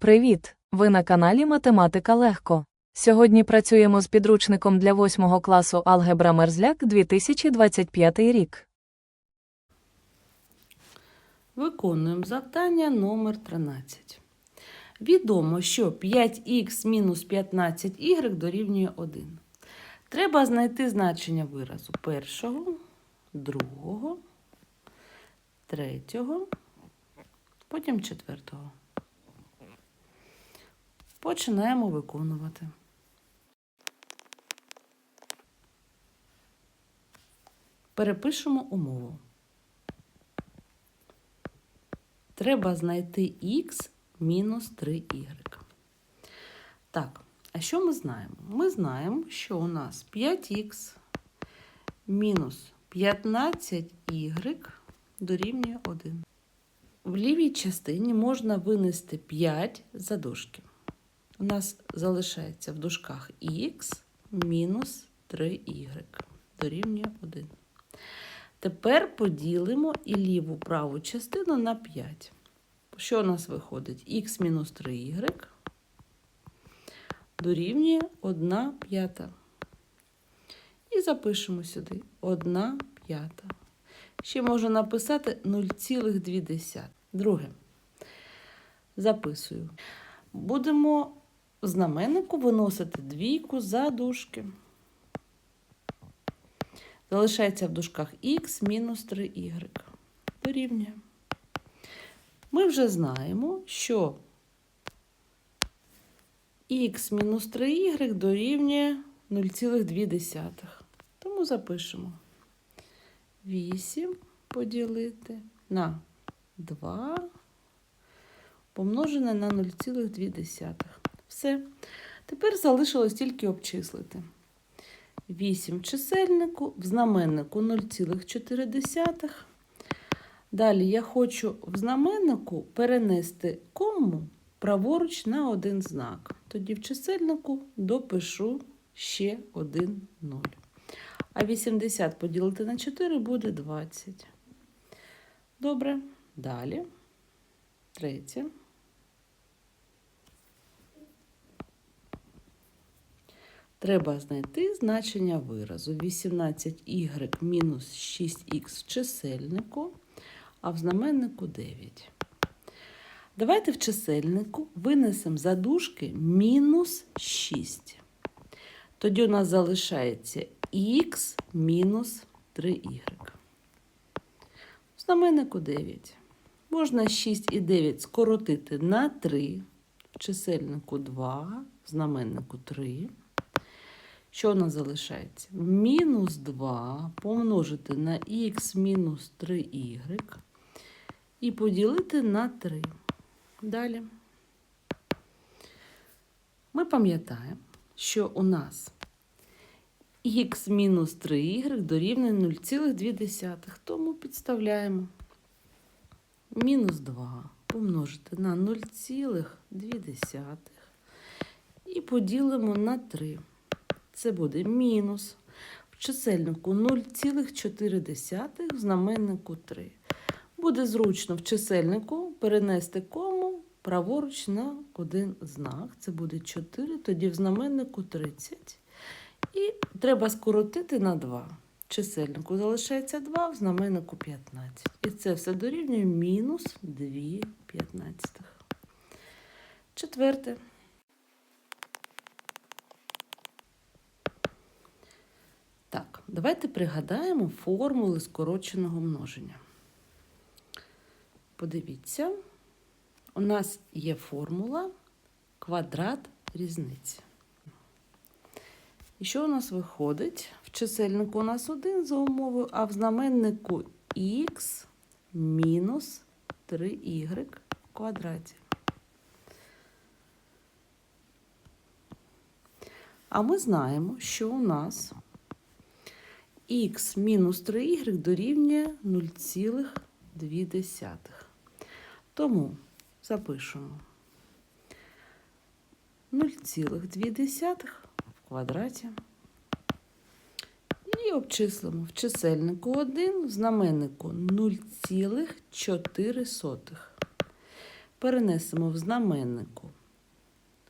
Привіт! Ви на каналі Математика Легко. Сьогодні працюємо з підручником для 8 класу Алгебра Мерзляк 2025 рік. Виконуємо завдання номер 13. Відомо, що 5х мінус 15y дорівнює 1. Треба знайти значення виразу першого, другого, третього, потім четвертого. Починаємо виконувати. Перепишемо умову. Треба знайти х мінус 3y. Так, а що ми знаємо? Ми знаємо, що у нас 5х мінус 15y дорівнює 1. В лівій частині можна винести 5 за дужки. У нас залишається в дужках х мінус 3y дорівнює 1. Тепер поділимо і ліву праву частину на 5. Що у нас виходить? х мінус 3y дорівнює 1 п'ята. І запишемо сюди 1 п'ята. Ще можна написати 0,2. Друге. Записую. Будемо знаменнику виносити двійку за дужки. Залишається в дужках х мінус 3y. Дорівнює. Ми вже знаємо, що х мінус 3y дорівнює 0,2. Тому запишемо 8 поділити на 2 помножене на 0,2. Все. Тепер залишилось тільки обчислити. 8 в чисельнику, в знаменнику 0,4. Далі я хочу в знаменнику перенести кому праворуч на один знак. Тоді в чисельнику допишу ще один 0. А 80 поділити на 4 буде 20. Добре. Далі. Третє. Треба знайти значення виразу 18y мінус 6х в чисельнику, а в знаменнику 9. Давайте в чисельнику винесемо за дужки мінус 6. Тоді у нас залишається х мінус 3y. В знаменнику 9. Можна 6 і 9 скоротити на 3, в чисельнику 2, в знаменнику 3. Що у нас залишається? Мінус 2 помножити на х мінус 3y і поділити на 3. Далі. Ми пам'ятаємо, що у нас х мінус 3y дорівнює 0,2. Тому підставляємо мінус 2 помножити на 0,2 і поділимо на 3. Це буде мінус. В чисельнику 0,4, в знаменнику 3. Буде зручно в чисельнику перенести кому праворуч на один знак. Це буде 4, тоді в знаменнику 30. І треба скоротити на 2. В чисельнику залишається 2, в знаменнику 15. І це все дорівнює мінус 2 п'ятнадцятих. Четверте. Так, давайте пригадаємо формули скороченого множення. Подивіться, у нас є формула квадрат різниці. І що у нас виходить? В чисельнику у нас 1 за умовою, а в знаменнику х мінус 3y в квадраті. А ми знаємо, що у нас х мінус 3y дорівнює 0,2. Тому запишемо 0,2 в квадраті і обчислимо в чисельнику 1, в знаменнику 0,4. перенесемо в знаменнику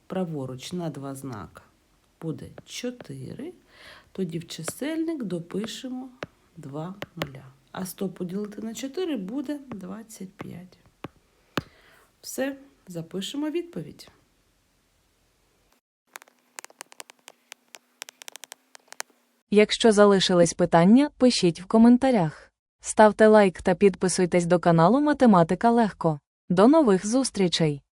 праворуч на два знака буде 4, тоді в чисельник допишемо 2 нуля. А 100 поділити на 4 буде 25. Все, запишемо відповідь. Якщо залишились питання, пишіть в коментарях. Ставте лайк та підписуйтесь до каналу Математика Легко. До нових зустрічей!